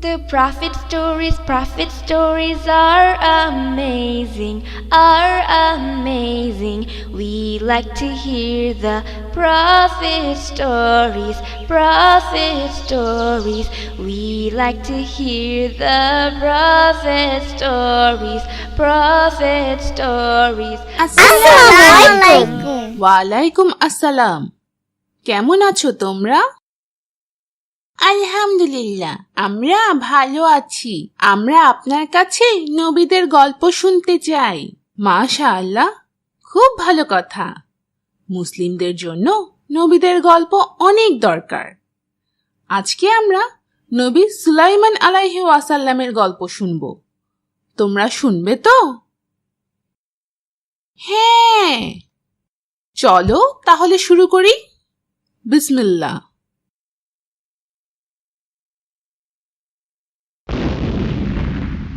The prophet stories, prophet stories are amazing, are amazing. We like to hear the prophet stories, prophet stories. We like to hear the prophet stories, prophet stories. ওয়ালাইকুম আসসালাম কেমন আছো তোমরা আলহামদুলিল্লাহ, আমরা ভালো আছি। আমরা আপনার কাছে নবীদের গল্প শুনতে চাই। মাশা আল্লাহ খুব ভালো কথা। মুসলিমদের জন্য নবীদের গল্প অনেক দরকার। আজকে আমরা নবী সুলাইমান আলাইহি ওয়াসাল্লামের গল্প শুনব। তোমরা শুনবে তো? হ্যাঁ। চলো তাহলে শুরু করি। বিসমিল্লা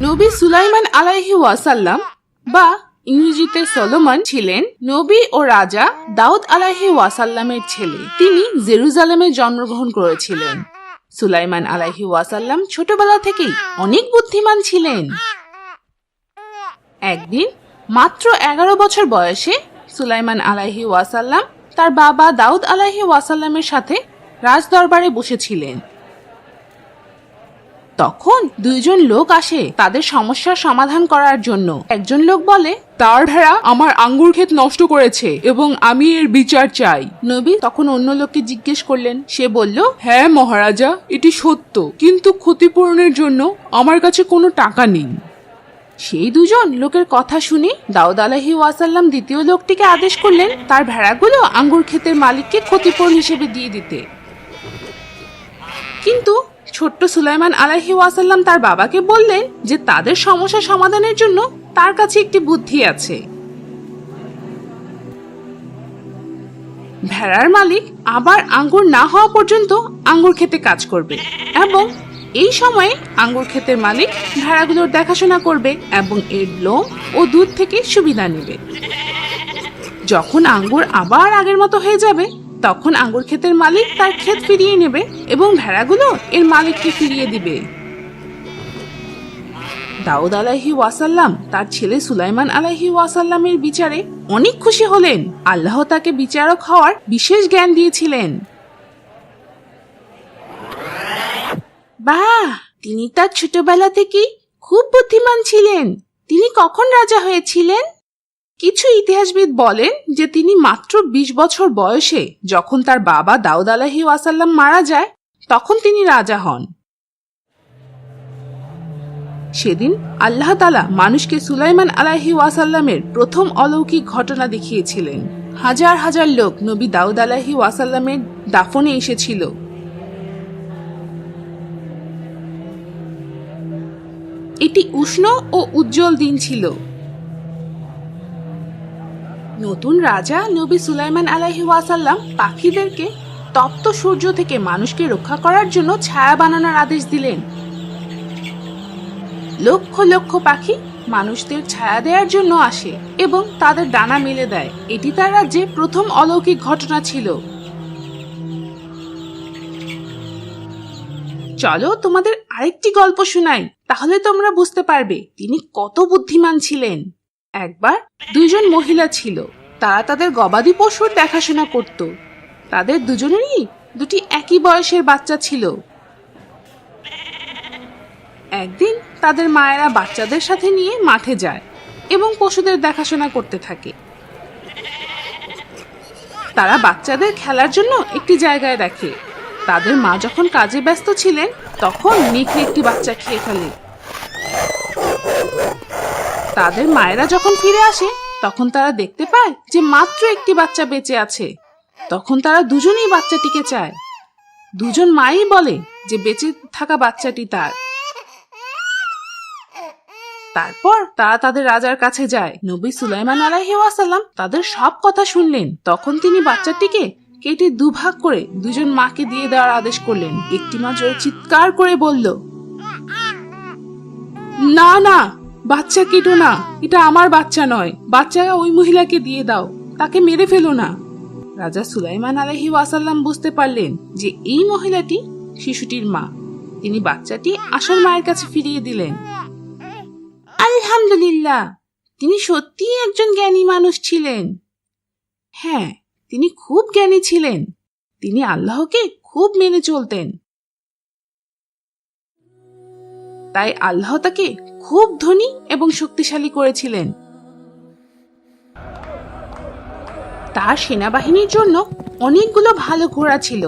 নবী সুলাইমান আলাইহি ওয়াসাল্লাম বা ইংরেজিতে সলোমন ছিলেন নবী ও রাজা দাউদ আলাইহি ওয়াসাল্লামের ছেলে। তিনি জেরুজালেমে জন্মগ্রহণ করেছিলেন। সুলাইমান আলাইহি ওয়াসাল্লাম ছোটবেলা থেকেই অনেক বুদ্ধিমান ছিলেন। একদিন মাত্র এগারো বছর বয়সে সুলাইমান আলাইহি ওয়াসাল্লাম তার বাবা দাউদ আলাইহি ওয়াসাল্লামের সাথে রাজদরবারে বসেছিলেন। তখন দুইজন লোক আসে তাদের সমস্যার সমাধান করার জন্য। একজন লোক বলে, তার ভেড়া আমার আঙ্গুর ক্ষেত নষ্ট করেছে এবং আমি এর বিচার চাই। নবী তখন অন্য লোককে জিজ্ঞেস করলেন। সে বলল হ্যাঁ মহারাজা, এটি সত্য, কিন্তু ক্ষতিপূরণের জন্য আমার কাছে কোনো টাকা নেই। সেই দুজন লোকের কথা শুনে দাউদ আলাহি ওয়াসাল্লাম দ্বিতীয় লোকটিকে আদেশ করলেন, তার ভেড়াগুলো আঙ্গুর ক্ষেতের মালিককে ক্ষতিপূরণ হিসেবে দিয়ে দিতে। কিন্তু ছোট্ট সুলাইমান আলাহি ওয়াসাল্লাম তার বাবাকে বললেন যে তাদের সমস্যা সমাধানের জন্য তার কাছে একটি বুদ্ধি আছে। ভেড়ার মালিক আবার আঙ্গুর না হওয়া পর্যন্ত আঙ্গুর খেতে কাজ করবে এবং এই সময়ে আঙ্গুর ক্ষেতের মালিক ভেড়াগুলোর দেখাশোনা করবে এবং এর লোম ও দুধ থেকে সুবিধা নেবে। যখন আঙ্গুর আবার আগের মতো হয়ে যাবে তখন আঙ্গুর ক্ষেতের মালিক তার ক্ষেত ফিরিয়ে নেবে এবং ভেড়াগুলো এর মালিককে ফিরিয়ে দিবে। দাউদ আলাহি ওয়াসাল্লাম তার ছেলে সুলাইমান আলাহি ওয়াসাল্লামের বিচারে অনেক খুশি হলেন। আল্লাহ তাকে বিচারক হওয়ার বিশেষ জ্ঞান দিয়েছিলেন। বাহ, তিনি তার ছোটবেলা থেকেই খুব বুদ্ধিমান ছিলেন। তিনি কখন রাজা হয়েছিলেন? কিছু ইতিহাসবিদ বলেন যে তিনি মাত্র ২০ বছর বয়সে যখন তার বাবা দাউদ আলাহি ওয়াসাল্লাম মারা যায়, তখন তিনি রাজা হন। সেদিন আল্লাহ তালা মানুষকে সুলাইমান আলাহি ওয়াসাল্লামের প্রথম অলৌকিক ঘটনা দেখিয়েছিলেন। হাজার হাজার লোক নবী দাউদ আলাহি ওয়াসাল্লামের দাফনে এসেছিল। এটি উষ্ণ ও উজ্জ্বল দিন ছিল। নতুন রাজা নবী সুলাইমান আলাহি ওয়াসাল্লাম পাখিদেরকে তপ্ত সূর্য থেকে মানুষকে রক্ষা করার জন্য ছায়া বানানোর আদেশ দিলেন। লক্ষ লক্ষ পাখি মানুষদের ছায়া দেওয়ার জন্য আসে এবং তাদের ডানা মেলে দেয়। এটি তার রাজ্যে প্রথম অলৌকিক ঘটনা ছিল। চলো তোমাদের আরেকটি গল্প শোনাই, তাহলে তোমরা বুঝতে পারবে তিনি কত বুদ্ধিমান ছিলেন। একবার দুইজন মহিলা ছিল। তারা তাদের গবাদি পশুর দেখাশোনা করত। তাদের দুজনেরই দুটি একই বয়সের বাচ্চা ছিল। একদিন তাদের মায়েরা বাচ্চাদের সাথে নিয়ে মাঠে যায় এবং পশুদের দেখাশোনা করতে থাকে। তারা বাচ্চাদের খেলার জন্য একটি জায়গায় রাখে। তাদের মা যখন কাজে ব্যস্ত ছিলেন, তখন নেকড়ে একটি বাচ্চা খেয়ে ফেলে। তাদের মায়েরা যখন ফিরে আসে, তখন তারা দেখতে পায় যে মাত্র একটি বাচ্চা বেঁচে আছে। তখন তারা দুজনেই বাচ্চাটিকে চায়। দুজন মাই বলে যে বেঁচে থাকা বাচ্চাটি তার। তারপর তারা তাদের রাজার কাছে যায়। নবী সুলাইমান আলাহি ওয়াসাল্লাম তাদের সব কথা শুনলেন। তখন তিনি বাচ্চাটিকে কেটে দুভাগ করে দুজন মাকে দিয়ে দেওয়ার আদেশ করলেন। একটি মা জোরে চিৎকার করে বলল, না না বাচ্চা কেটো না, এটা আমার বাচ্চা নয়। বাচ্চা ওই মহিলাকে দিয়ে দাও, তাকে মেরে ফেলো না। রাজা সুলাইমান আলহি ওয়াসাল্লাম বুঝতে পারলেন যে এই মহিলাটি শিশুটির মা। তিনি বাচ্চাটি আসল মায়ের কাছে ফিরিয়ে দিলেন। আলহামদুলিল্লাহ, তিনি সত্যিই একজন জ্ঞানী মানুষ ছিলেন। হ্যাঁ তিনি খুব জ্ঞানী ছিলেন। তিনি আল্লাহকে খুব মেনে চলতেন। তাই আল্লাহ তাকে খুব ধনী এবং শক্তিশালী করেছিলেন। তার সেনাবাহিনীর জন্য অনেকগুলো ভালো ঘোড়া ছিল।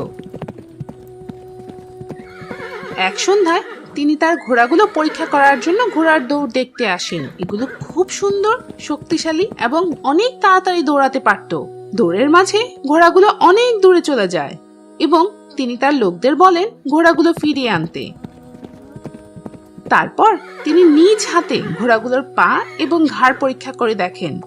এক সন্ধ্যায় তিনি তার ঘোড়াগুলো পরীক্ষা করার জন্য ঘোড়ার দৌড় দেখতে আসেন। এগুলো খুব সুন্দর, শক্তিশালী এবং অনেক তাড়াতাড়ি দৌড়াতে পারত। দৌড়ের মাঝে ঘোড়াগুলো অনেক দূরে চলে যায় এবং তিনি তার লোকদের বলেন, ঘোড়াগুলো ফিরিয়ে আনতে। তারপর তিনি নিজ হাতে ঘোড়াগুলোর পা এবং ঘাড় পরীক্ষা করে দেখেন।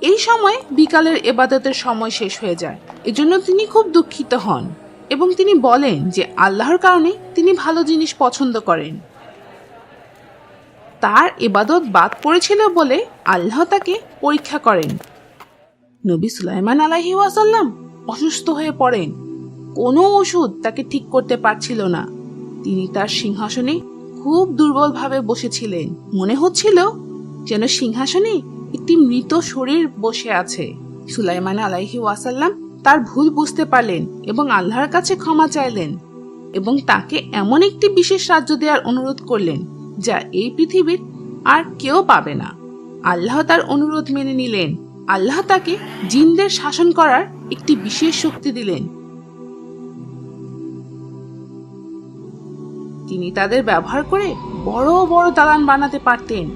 এই সময় বিকালের এবাদতের সময় শেষ হয়ে যায়। এজন্য তিনি খুব দুঃখিত হন এবং তিনি বলেন যে আল্লাহর কারণে তিনি ভালো জিনিস পছন্দ করেন। তার এবাদত বাদ পড়েছিল বলে আল্লাহ তাকে পরীক্ষা করেন। নবী সুলাইমান আলাহি ওয়াসাল্লাম অসুস্থ হয়ে পড়েন। কোনো ওষুধ তাকে ঠিক করতে পারছিল না। তিনি তার সিংহাসনে খুব দুর্বলভাবে বসেছিলেন। মনে হচ্ছিল যেন সিংহাসনে একটি মৃত শরীর বসে আছে। সুলাইমান আলাইহি ওয়াসাল্লাম তার ভুল বুঝতে পারলেন এবং আল্লাহর কাছে ক্ষমা চাইলেন এবং তাকে এমন একটি বিশেষ রাজ্য দেওয়ার অনুরোধ করলেন যা এই পৃথিবীর আর কেউ পাবে না। আল্লাহ তার অনুরোধ মেনে নিলেন। আল্লাহ তাকে জিনদের শাসন করার একটি বিশেষ শক্তি দিলেন। তিনি তাদের ব্যবহার করে বড় বড় দালান বানাতে পারতেন।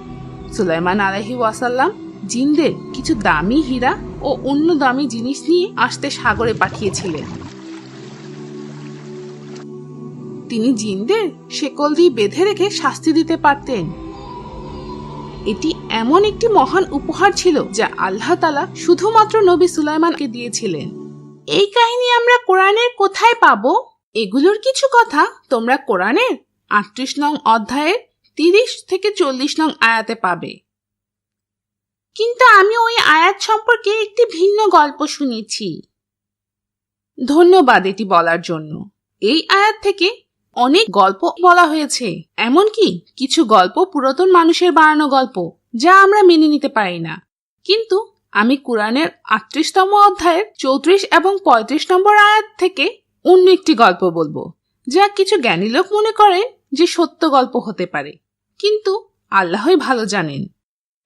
সুলাইমান আলহি ওয়াসাল্লাম জিনদের কিছু দামি হীরা ও অন্য দামি জিনিস নিয়ে আসতে সাগরে পাঠিয়েছিলেন। তিনি জিনদের শেকল দিয়ে বেঁধে রেখে শাস্তি দিতে পারতেন। এটি এমন একটি মহান উপহার ছিল যা আল্লাহ তালা শুধুমাত্র নবী সুলাইমানকে দিয়েছিলেন। এই কাহিনী আমরা কোরআনের কোথায় পাবো? এগুলোর কিছু কথা তোমরা কোরআনের আটত্রিশ নং অধ্যায়ের তিরিশ থেকে চল্লিশ নং আয়াতে পাবে। কিন্তু আমি ওই আয়াত সম্পর্কে একটি ভিন্ন গল্প শুনেছি। ধন্যবাদ এটি বলার জন্য। এই আয়াত থেকে অনেক গল্প বলা হয়েছে, এমনকি কিছু গল্প পুরাতন মানুষের বানানো গল্প, যা আমরা মেনে নিতে পারি না। কিন্তু আমি কোরআনের আটত্রিশতম অধ্যায়ের চৌত্রিশ এবং পঁয়ত্রিশ নম্বর আয়াত থেকে অন্য একটি গল্প বলব। যা কিছু জ্ঞানী লোক মনে করেন যে সত্য গল্প হতে পারে। কিন্তু আল্লাহই ভালো জানেন।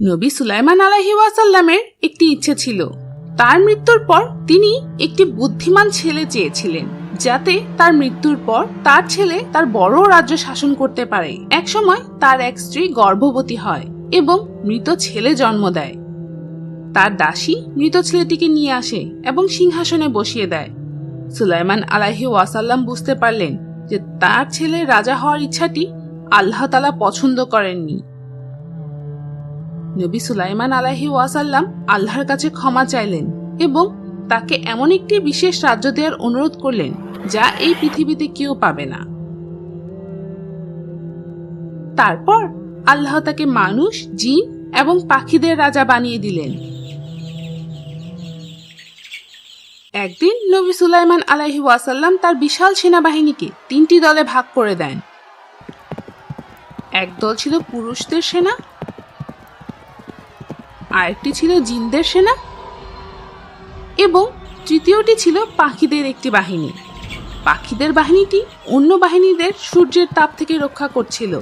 নবী সুলাইমান আলাহি ওয়াসাল্লামের একটি ইচ্ছে ছিল। তার মৃত্যুর পর তিনি একটি বুদ্ধিমান ছেলে চেয়েছিলেন, যাতে তার মৃত্যুর পর তার ছেলে তার বড় রাজ্য শাসন করতে পারে। একসময় তার এক স্ত্রী গর্ভবতী হয় এবং মৃত ছেলে জন্ম দেয়। তার দাসী মৃত ছেলেটিকে নিয়ে আসে এবং সিংহাসনে বসিয়ে দেয়। সুলাইমান আলাহি ওয়াসাল্লাম বুঝতে পারলেন যে তার ছেলে রাজা হওয়ার ইচ্ছাটি আল্লাহ তালা পছন্দ করেননি। নবী সুলাইমান আলাহি ওয়াসাল্লাম আল্লাহর কাছে ক্ষমা চাইলেন এবং তাকে এমন একটি বিশেষ রাজ্য দেওয়ার অনুরোধ করলেন যা এই পৃথিবীতে কেউ পাবে না। তারপর আল্লাহ তাকে মানুষ, জিন এবং পাখিদের রাজা বানিয়ে দিলেন। একদিন নবী সুলাইমান আলাইহি ওয়াসাল্লাম তার বিশাল সেনাবাহিনীকে তিনটি দলে ভাগ করে দেন। এক দল ছিল পুরুষদের সেনা, আরেকটি ছিল জিনদের সেনা এবং তৃতীয়টি ছিল পাখিদের একটি বাহিনী। পাখিদের বাহিনীটি অন্য বাহিনীদের সূর্যের তাপ থেকে রক্ষা করছিল।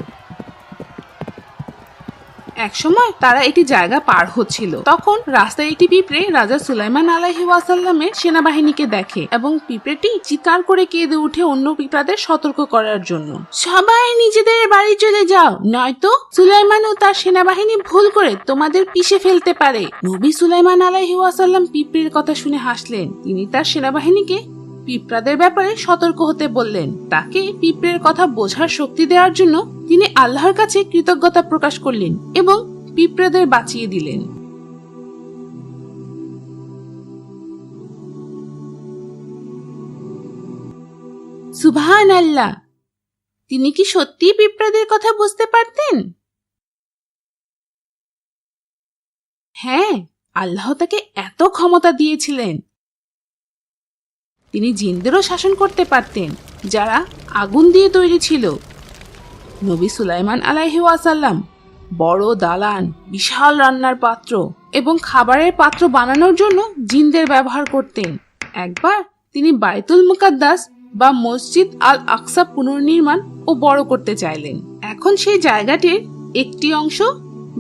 একসময় তারা একটি জায়গা পার হচ্ছিল। তখন রাস্তায় একটি পিঁপড়ে রাজা সুলাইমান আলাহি ওয়াসাল্লামের সেনাবাহিনীকে দেখে এবং পিঁপড়েটি চিৎকার করে কেঁদে উঠে অন্য পিঁপড়াদের সতর্ক করার জন্য। সবাই নিজেদের বাড়ি চলে যাও, নয়তো সুলাইমান ও তার সেনাবাহিনী ভুল করে তোমাদের পিষে ফেলতে পারে। নবী সুলাইমান আলাহি ওয়াসাল্লাম পিঁপড়ের কথা শুনে হাসলেন। তিনি তার সেনাবাহিনীকে পিঁপড়াদের ব্যাপারে সতর্ক হতে বললেন। তাকে পিঁপড়ের কথা বোঝার শক্তি দেওয়ার জন্য তিনি আল্লাহর কাছে কৃতজ্ঞতা প্রকাশ করলেন এবং পিঁপড়াদের বাঁচিয়ে দিলেন। সুবহান আল্লাহ তিনি কি সত্যিই পিঁপড়াদের কথা বুঝতে পারতেন? হ্যাঁ আল্লাহ তাকে এত ক্ষমতা দিয়েছিলেন। তিনি জিনদেরও শাসন করতে পারতেন, যারা আগুন দিয়ে তৈরি ছিল। নবী সুলাইমান আলাইহি ওয়াসাল্লাম বড়, দালান, বিশাল রান্নার পাত্র এবং খাবারের পাত্র বানানোর জন্য জিনদের ব্যবহার করতেন। একবার তিনি বাইতুল মুকাদ্দাস বা মসজিদ আল আকসা পুনর্নির্মাণ ও বড় করতে চাইলেন। এখন সেই জায়গাটির একটি অংশ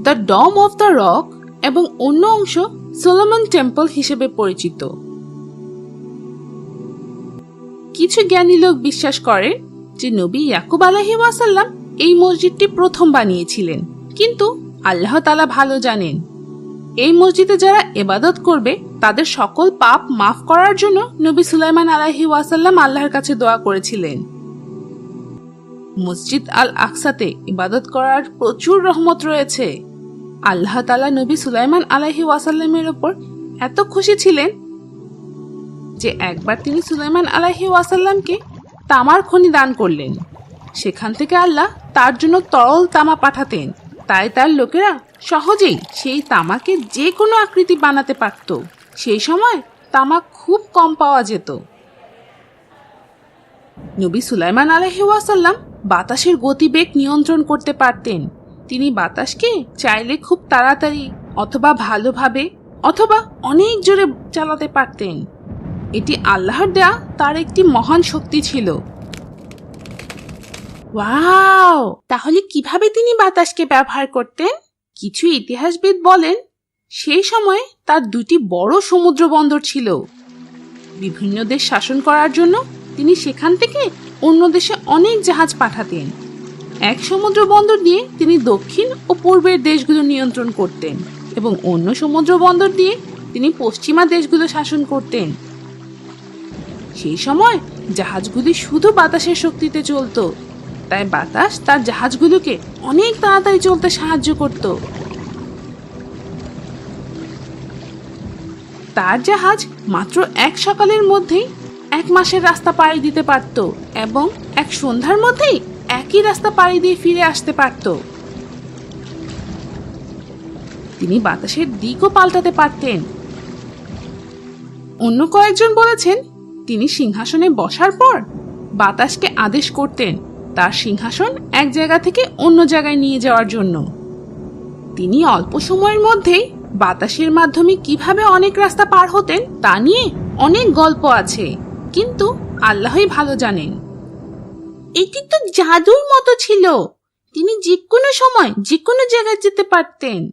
the dum of the rock এবং অন্য অংশ সোলোমন টেম্পল হিসেবে পরিচিত। কিছু জ্ঞানী লোক বিশ্বাস করে যে নবী ইয়াকুব আলাহি ওয়াসাল্লাম এই মসজিদটি প্রথম বানিয়েছিলেন। কিন্তু আল্লাহ তালা ভালো জানেন, এই মসজিদে যারা এবাদত করবে, তাদের সকল পাপ মাফ করার জন্য নবী সুলাইমান আলাহি ওয়াসাল্লাম আল্লাহর কাছে দোয়া করেছিলেন। মসজিদ আল আকসাতে ইবাদত করার প্রচুর রহমত রয়েছে। আল্লাহ তালা নবী সুলাইমান আলাহি ওয়াসাল্লামের ওপর এত খুশি ছিলেন যে একবার তিনি সুলাইমান আলাহি ওয়াসাল্লামকে তামার খনি দান করলেন। সেখান থেকে আল্লাহ তার জন্য তরল তামা পাঠাতেন। তাই তার লোকেরা সহজেই সেই তামাকে যে কোনো আকৃতি বানাতে পারত। সেই সময় তামা খুব কম পাওয়া যেত। নবী সুলাইমান আলহি ওয়াসাল্লাম বাতাসের গতিবেগ নিয়ন্ত্রণ করতে পারতেন। তিনি বাতাসকে চাইলে খুব তাড়াতাড়ি অথবা ভালোভাবে অথবা অনেক জোরে চালাতে পারতেন। এটি আল্লাহর দেয়া, তার একটি মহান শক্তি ছিল। ওয়াও! তাহলে কীভাবে তিনি বাতাসকে ব্যবহার করতেন? কিছু ইতিহাসবিদ বলেন, সেই সময় তার দুটি বড় সমুদ্র বন্দর ছিল। বিভিন্ন দেশ শাসন করার জন্য তিনি সেখান থেকে অন্য দেশে অনেক জাহাজ পাঠাতেন। এক সমুদ্র বন্দর দিয়ে তিনি দক্ষিণ ও পূর্বের দেশগুলো নিয়ন্ত্রণ করতেন এবং অন্য সমুদ্র বন্দর দিয়ে তিনি পশ্চিমা দেশগুলো শাসন করতেন। সেই সময় জাহাজগুলি শুধু বাতাসের শক্তিতে চলতো, তাই বাতাস তার জাহাজগুলোকে অনেক তাড়াতাড়ি চলতে সাহায্য করত। তার জাহাজ মাত্র এক সকালের মধ্যেই এক মাসের রাস্তা পাড়ি দিতে পারত এবং এক সন্ধ্যার মধ্যেই একই রাস্তা পাড়ি দিয়ে ফিরে আসতে পারত। তিনি বাতাসের দিকও পাল্টাতে পারতেন। অন্য কয়েকজন বলেছেন তিনি সিংহাসনে বসার পর বাতাসকে আদেশ করতেন তার সিংহাসন এক জায়গা থেকে অন্য জায়গায় নিয়ে যাওয়ার জন্য। তিনি অল্প সময়ের মধ্যেই বাতাসের মাধ্যমে কীভাবে অনেক রাস্তা পার হতেন তা নিয়ে অনেক গল্প আছে, কিন্তু আল্লাহই ভালো জানেন। এটি তো জাদুর মতো ছিল। তিনি যে কোনো সময় যে কোনো জায়গায় যেতে পারতেন।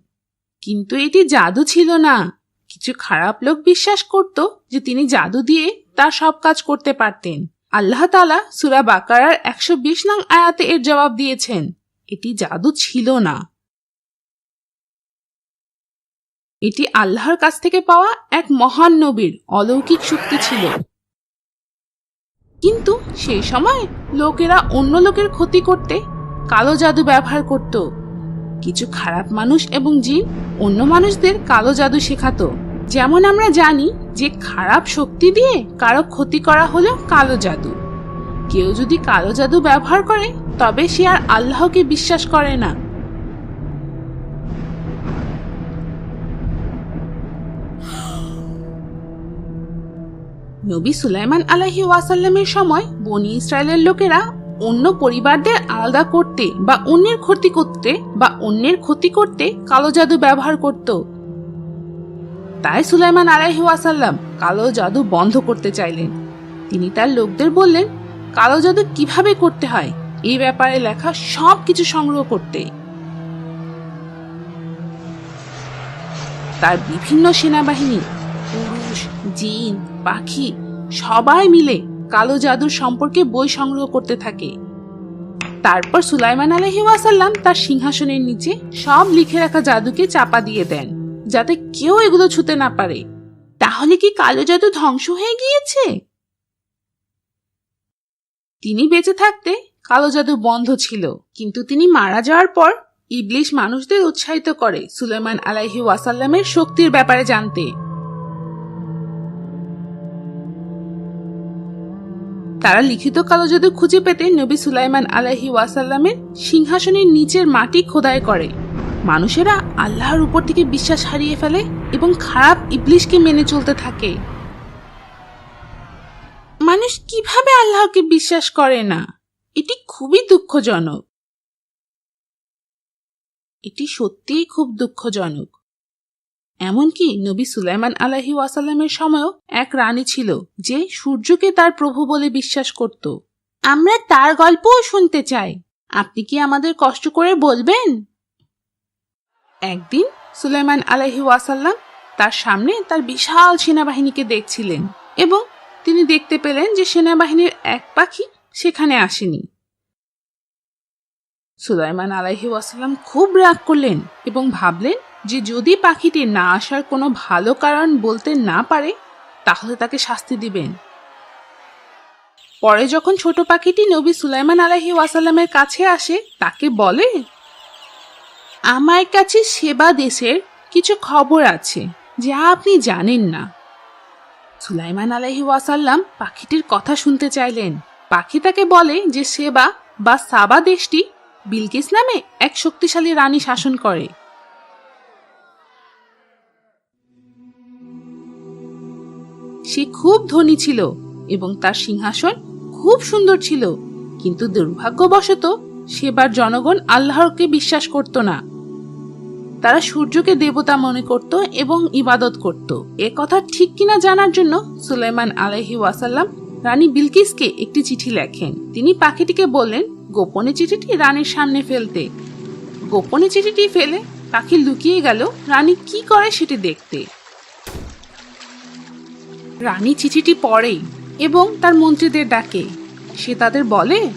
কিন্তু এটি জাদু ছিল না। কিছু খারাপ লোক বিশ্বাস করত যে তিনি জাদু দিয়ে তার সব কাজ করতে পারতেন। আল্লাহ তালা সুরা বাকারার একশো বিশ নং আয়াতে এর জবাব দিয়েছেন। এটি জাদু ছিল না। এটি আল্লাহর কাছ থেকে পাওয়া এক মহান নবীর অলৌকিক শক্তি ছিল। কিন্তু সেই সময় লোকেরা অন্য লোকের ক্ষতি করতে কালো জাদু ব্যবহার করত। কিছু খারাপ মানুষ এবং জিন অন্য মানুষদের কালো জাদু শেখাতো। যেমন আমরা জানি যে খারাপ শক্তি দিয়ে কারও ক্ষতি করা হলো কালো জাদু। কেউ যদি কালো জাদু ব্যবহার করে, তবে সে আর আল্লাহকে বিশ্বাস করে না। নবী সুলাইমান আলাহি ওয়াসাল্লামের সময় বনি ইসরায়েলের লোকেরা অন্য পরিবারদের আলাদা করতে বা অন্যের ক্ষতি করতে বা অন্যের ক্ষতি করতে কালো জাদু ব্যবহার করত। তাই সুলাইমান আলাহি ওয়াসাল্লাম কালো জাদু বন্ধ করতে চাইলেন। তিনি তার লোকদের বললেন, কালো জাদু কীভাবে করতে হয়? এই ব্যাপারে লেখা সব কিছু সংগ্রহ করতে। তার বিভিন্ন সেনাবাহিনী, পুরুষ, জিন, পাখি, সবাই মিলে কালো জাদুর সম্পর্কে বই সংগ্রহ করতে থাকে। তারপর সুলাইমান আলহি ওয়াসাল্লাম তার সিংহাসনের নিচে সব লিখে রাখা জাদুকে চাপা দিয়ে দেন। যাতে কেউ এগুলো ছুতে না পারে। তাহলে কি কালো জাদু ধ্বংস হয়ে গিয়েছে? তিনি বেঁচে থাকতে কালো জাদু বন্ধ ছিল, কিন্তু তিনি মারা যাওয়ার পর ইবলিশ মানুষদের উৎসাহিত করে সুলেমান আলাইহি ওয়াসাল্লামের শক্তির ব্যাপারে জানতে। তারা লিখিত কালো জাদু খুঁজে পেতে নবী সুলাইমান আলাইহি ওয়াসাল্লামের সিংহাসনের নিচের মাটি খোদাই করে। মানুষেরা আল্লাহর উপর থেকে বিশ্বাস হারিয়ে ফেলে এবং খারাপ ইবলিশকে মেনে চলতে থাকে। মানুষ কীভাবে আল্লাহকে বিশ্বাস করে না? এটি খুবই দুঃখজনক। এটি সত্যিই খুব দুঃখজনক। এমনকি নবী সুলাইমান আলাহি ওয়াসাল্লামের সময়ও এক রানী ছিল যে সূর্যকে তার প্রভু বলে বিশ্বাস করত। আমরা তার গল্পও শুনতে চাই। আপনি কি আমাদের কষ্ট করে বলবেন? একদিন সুলাইমান আলাহি ওয়াসাল্লাম তার সামনে তার বিশাল সেনাবাহিনীকে দেখছিলেন এবং তিনি দেখতে পেলেন যে সেনাবাহিনীর এক পাখি সেখানে আসেনি। সুলাইমান আলাহি ওয়াসাল্লাম খুব রাগ করলেন এবং ভাবলেন যে যদি পাখিটি না আসার কোনো ভালো কারণ বলতে না পারে, তাহলে তাকে শাস্তি দিবেন। পরে যখন ছোট পাখিটি নবী সুলাইমান আলাহি ওয়াসাল্লামের কাছে আসে, তাকে বলে আমার কাছে সেবা দেশের কিছু খবর আছে, যা আপনি জানেন না। সুলাইমান আলাহি ওয়াসাল্লাম পাখিটির কথা শুনতে চাইলেন। পাখি তাকে বলে যে সেবা বা সাবা দেশটি বিলকিস নামে এক শক্তিশালী রানী শাসন করে। সে খুব ধনী ছিল এবং তার সিংহাসন খুব সুন্দর ছিল, কিন্তু দুর্ভাগ্যবশত সেবার জনগণ আল্লাহরকে বিশ্বাস করত না। তারা সূর্যকে দেবতা মনে করত এবং ইবাদত করত। এ কথা ঠিক কিনা জানার জন্য সুলাইমান আলহি ওয়াসাল্লাম রানী বিলকিসকে একটি চিঠি লেখেন। তিনি পাখিটিকে বললেন, গোপনে চিঠিটি রানীর সামনে ফেলতে। গোপনে চিঠিটি ফেলে পাখি লুকিয়ে গেল, রানী কি করে সেটি দেখতে? রানী চিঠিটি পড়ে এবং তার মন্ত্রীদের ডাকে। সে তাদের বলে,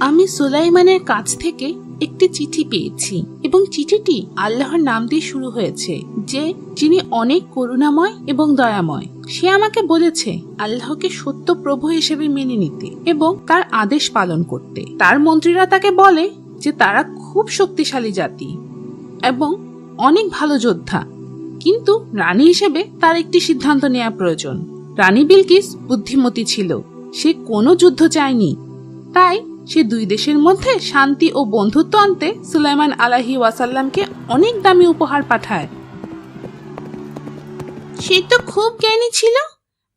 আমি সুলাইমানের কাছ থেকে একটি চিঠি পেয়েছি এবং চিঠিটি আল্লাহর নাম দিয়ে শুরু হয়েছে যে যিনি অনেক করুণাময় এবং দয়াময়। সে আমাকে বলেছে, আল্লাহকে সত্য প্রভু হিসেবে মেনে নিতে এবং তার আদেশ পালন করতে। তার মন্ত্রীরা তাকে বলে যে তারা খুব শক্তিশালী জাতি এবং অনেক ভালো যোদ্ধা। কিন্তু রানী হিসেবে তার একটি সিদ্ধান্ত নেওয়া প্রয়োজন। রানী বিলকিস বুদ্ধিমতী ছিল। সে কোনো যুদ্ধ চায়নি। তাই সে দুই দেশের মধ্যে শান্তি ও বন্ধুত্ব আনতে সুলাইমান আলাহি ওয়াসাল্লামকে অনেক দামি উপহার পাঠায়। সে তো খুব জ্ঞানী ছিল।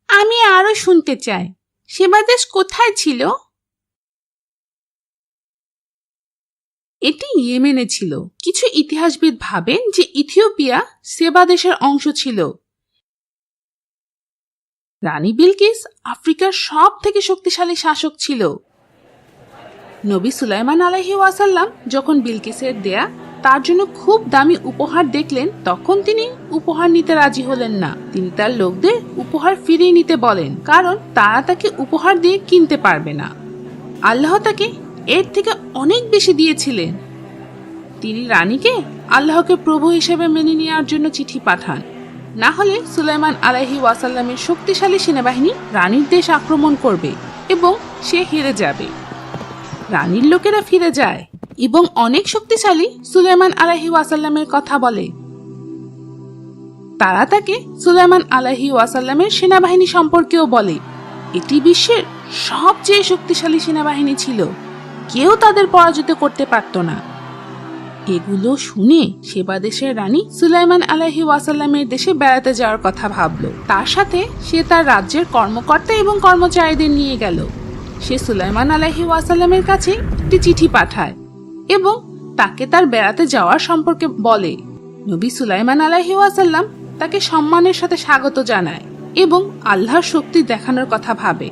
আমি আরও শুনতে চাই। সেবাদেশ কোথায় ছিল? এটি ইয়েমেনে ছিল। কিছু ইতিহাসবিদ ভাবেন যে ইথিওপিয়া সেবা দেশের অংশ ছিল। রানী বিলকিস আফ্রিকার সব থেকে শক্তিশালী শাসক ছিল। নবী সুলাইমান আলহি ওয়াসাল্লাম যখন বিলকিসের দেয়া তার জন্য খুব দামি উপহার দেখলেন, তখন তিনি উপহার নিতে রাজি হলেন না। তিনি তার লোকদের উপহার ফিরিয়ে নিতে বলেন, কারণ তারা তাকে উপহার দিয়ে কিনতে পারবে না। আল্লাহ তাকে এর থেকে অনেক বেশি দিয়েছিলেন। তিনি রানীকে আল্লাহকে প্রভু হিসেবে মেনে নেওয়ার জন্য চিঠি পাঠান। না হলে সুলাইমান আলাহি ওয়াসাল্লামের শক্তিশালী সেনাবাহিনী রানীর দেশ আক্রমণ করবে এবং সে হেরে যাবে। রানীর লোকেরা ফিরে যায় এবং অনেক শক্তিশালী সুলাইমান আলাহি ওয়াসাল্লামের কথা বলে। তারা তাকে সুলাইমান আলাহি ওয়াসাল্লামের সেনাবাহিনী সম্পর্কেও বলে। এটি বিশ্বের সবচেয়ে শক্তিশালী সেনাবাহিনী ছিল। কেউ তাদের পরাজিত করতে পারত না। এগুলো শুনে সেবা দেশের রানী সুলাইমান আলাহি ওয়াসাল্লামের দেশে বেড়াতে যাওয়ার কথা ভাবলো। তার সাথে সে তার রাজ্যের কর্মকর্তা এবং কর্মচারীদের নিয়ে গেল। সে সুলাইমান আলাহি ওয়াসাল্লামের কাছে একটি চিঠি পাঠায় এবং তাকে তার বেড়াতে যাওয়ার সম্পর্কে বলে। নবী সুলাইমান আলাহি ওয়াসাল্লাম তাকে সম্মানের সাথে স্বাগত জানায় এবং আল্লাহর শক্তি দেখানোর কথা ভাবে।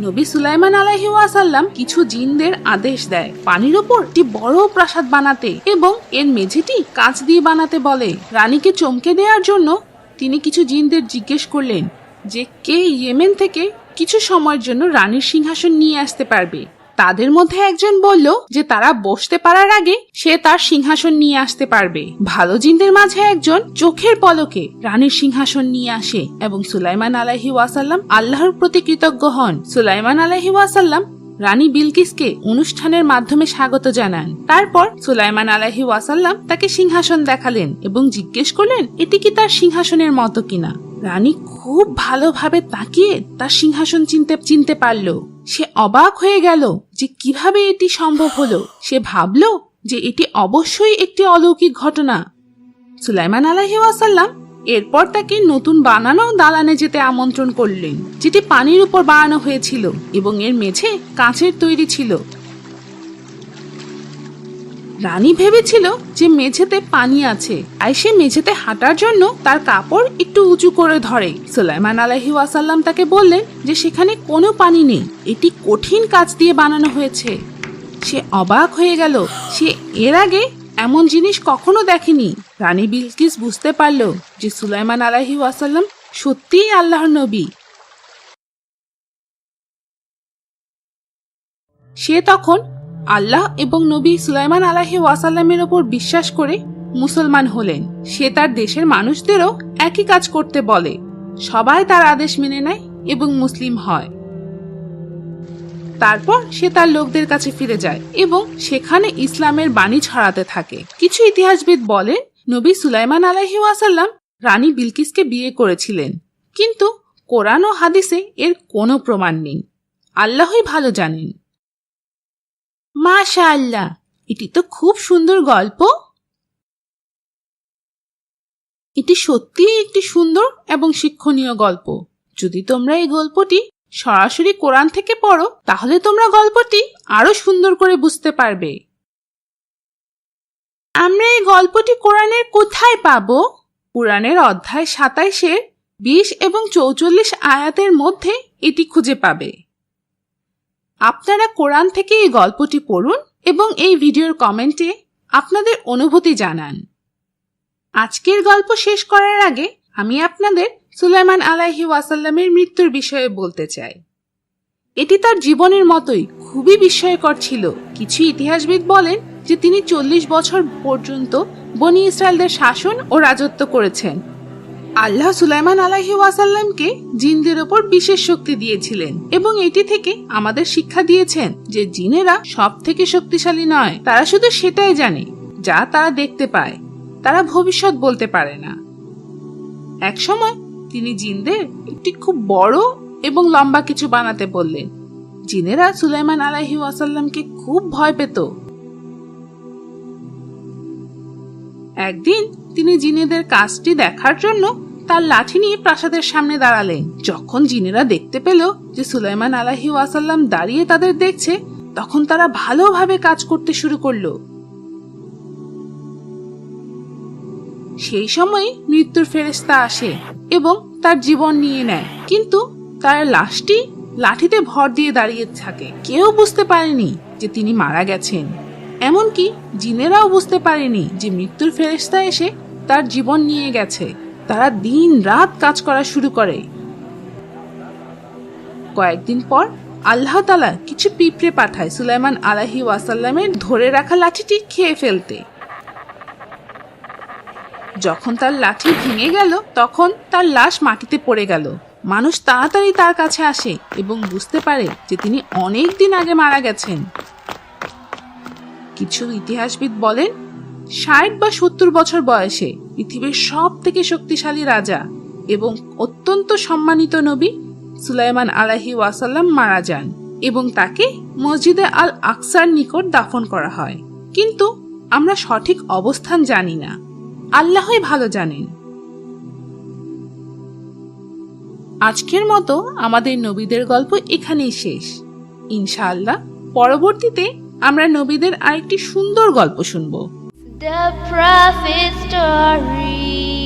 নবী সুলাইমান আলাহি ওয়াসাল্লাম কিছু জিনদের আদেশ দেয় পানির ওপর একটি বড় প্রাসাদ বানাতে এবং এর মেঝেটি কাঁচ দিয়ে বানাতে বলে। রানীকে চমকে দেওয়ার জন্য তিনি কিছু জিনদের জিজ্ঞেস করলেন যে, কে ইয়েমেন থেকে কিছু সময়ের জন্য রানীর সিংহাসন নিয়ে আসতে পারবে। তাদের মধ্যে একজন বলল যে তারা বসতে পারার আগে সে তার সিংহাসন নিয়ে আসতে পারবে। ভালো জিনদের মাঝে একজন চোখের পলকে রানীর সিংহাসন নিয়ে আসে এবং সুলাইমান আলাহি ওয়াসাল্লাম আল্লাহর প্রতি কৃতজ্ঞ হন। সুলাইমান আলাহি ওয়াসাল্লাম রানী বিলকিসকে অনুষ্ঠানের মাধ্যমে স্বাগত জানান। তারপর সুলাইমান আলাহি ওয়াসাল্লাম তাকে সিংহাসন দেখালেন এবং জিজ্ঞেস করলেন, এটি কি তার সিংহাসনের মতো কিনা? রানী খুব ভালোভাবে তাকিয়ে তার সিংহাসন চিনতে চিনতে পারল। সে অবাক হয়ে গেল যে কীভাবে এটি সম্ভব হলো। সে ভাবল যে এটি অবশ্যই একটি অলৌকিক ঘটনা। সুলাইমান আলাহি ওয়াসাল্লাম এরপর তাকে নতুন বানানো দালানে যেতে আমন্ত্রণ করলেন, যেটি পানির উপর বানানো হয়েছিল এবং এর মেঝে কাঁচের তৈরি ছিল। রানী ভেবেছিল যে মেঝেতে পানি আছে, আর সে মেঝেতে হাঁটার জন্য তার কাপড় একটু উঁচু করে ধরে। সুলাইমান আলাহি ওয়াসাল্লাম তাকে বললেন যে সেখানে কোনো পানি নেই এটি কঠিন কাজ দিয়ে বানানো হয়েছে। সে অবাক হয়ে গেল, সে এর আগে এমন জিনিস কখনো দেখেনি। রানী বিলকিস বুঝতে পারল যে সুলাইমান আলাহি ওয়াসাল্লাম সত্যিই আল্লাহর নবী। সে তখন আল্লাহ এবং নবী সুলাইমান আলাহি ওয়াসাল্লামের ওপর বিশ্বাস করে মুসলমান হলেন। সে তার দেশের মানুষদেরও একই কাজ করতে বলে। সবাই তার আদেশ মেনে নেয় এবং মুসলিম হয়। তারপর সে তার লোকদের কাছে ফিরে যায় এবং সেখানে ইসলামের বাণী ছড়াতে থাকে। কিছু ইতিহাসবিদ বলেন, নবী সুলাইমান আলাহি ওয়াসাল্লাম রানী বিলকিসকে বিয়ে করেছিলেন। কিন্তু কোরআন ও হাদিসে এর কোনো প্রমাণ নেই। আল্লাহই ভালো জানেন। মাশা আল্লাহ এটি তো খুব সুন্দর গল্প। এটি সত্যিই একটি সুন্দর এবং শিক্ষণীয় গল্প। যদি তোমরা এই গল্পটি সরাসরি কোরআন থেকে পড়ো, তাহলে তোমরা গল্পটি আরও সুন্দর করে বুঝতে পারবে। আমরা এই গল্পটি কোরআনের কোথায় পাবো? কোরআনের অধ্যায় সাতাইশের বিশ এবং চৌচল্লিশ আয়াতের মধ্যে এটি খুঁজে পাবে। আপনারা কোরআন থেকে এই গল্পটি পড়ুন এবং এই ভিডিওর কমেন্টে আপনাদের অনুভূতি জানান। আজকের গল্প শেষ করার আগে আমি আপনাদের সুলাইমান আলাহি ওয়াসাল্লামের মৃত্যুর বিষয়ে বলতে চাই এটি তার জীবনের মতোই খুবই বিস্ময়কর ছিল। কিছু ইতিহাসবিদ বলেন যে তিনি চল্লিশ বছর পর্যন্ত বনি ইসরায়েলদের শাসন ও রাজত্ব করেছেন। আল্লাহ সুলাইমান আলাহি ওয়াসাল্লামকে জিনদের ওপর বিশেষ শক্তি দিয়েছিলেন এবং এটি থেকে আমাদের শিক্ষা দিয়েছেন যে জিনেরা সব থেকে শক্তিশালী নয়। তারা শুধু সেটাই জানে, যা তারা দেখতে পায়। তারা ভবিষ্যৎ বলতে পারে না। একসময় তিনি একটি খুব বড় এবং লম্বা কিছু বানাতে বললেন। জিনেরা সুলাইমান আলাহি ওয়াসাল্লামকে খুব ভয় পেত। একদিন তিনি জিনেদের কাজটি দেখার জন্য তার লাঠি নিয়ে প্রাসাদের সামনে দাঁড়ালেন। যখন জিনেরা দেখতে পেল যে সুলাইমান আলাহি ওয়াসাল্লাম দাঁড়িয়ে তাদের দেখছে, তখন তারা ভালোভাবে কাজ করতে শুরু করল। সেই সময় মৃত্যুর ফেরেস্তা আসে এবং তার জীবন নিয়ে নেয়। কিন্তু তার লাশটি লাঠিতে ভর দিয়ে দাঁড়িয়ে থাকে। কেউ বুঝতে পারেনি যে তিনি মারা গেছেন। এমনকি জিনেরাও বুঝতে পারেনি যে মৃত্যুর ফেরেস্তা এসে তার জীবন নিয়ে গেছে। তারা দিন রাত কাজ করা শুরু করে। কয়েকদিন পর আল্লাহ তালা কিছু পিঁপড়ে পাঠায় সুলাইমান আলাহি ওয়াসাল্লামের ধরে রাখা লাঠিটি খেয়ে ফেলতে। যখন তার লাঠি ভেঙে গেল, তখন তার লাশ মাটিতে পড়ে গেল। মানুষ তাড়াতাড়ি তার কাছে আসে এবং বুঝতে পারে যে তিনি অনেক দিন আগে মারা গেছেন। কিছু ইতিহাসবিদ বলেন, ষাট বা সত্তর বছর বয়সে পৃথিবীর সব থেকে শক্তিশালী রাজা এবং অত্যন্ত সম্মানিত নবী সুলাইমান আলাহি ওয়াসাল্লাম মারা যান এবং তাকে মসজিদে আল আকসার নিকট দাফন করা হয়। কিন্তু আমরা সঠিক অবস্থান জানি না। আল্লাহই ভালো জানেন। আজকের মতো আমাদের নবীদের গল্প এখানেই শেষ। ইনশাআল্লাহ পরবর্তীতে আমরা নবীদের আরেকটি সুন্দর গল্প শুনব। The story.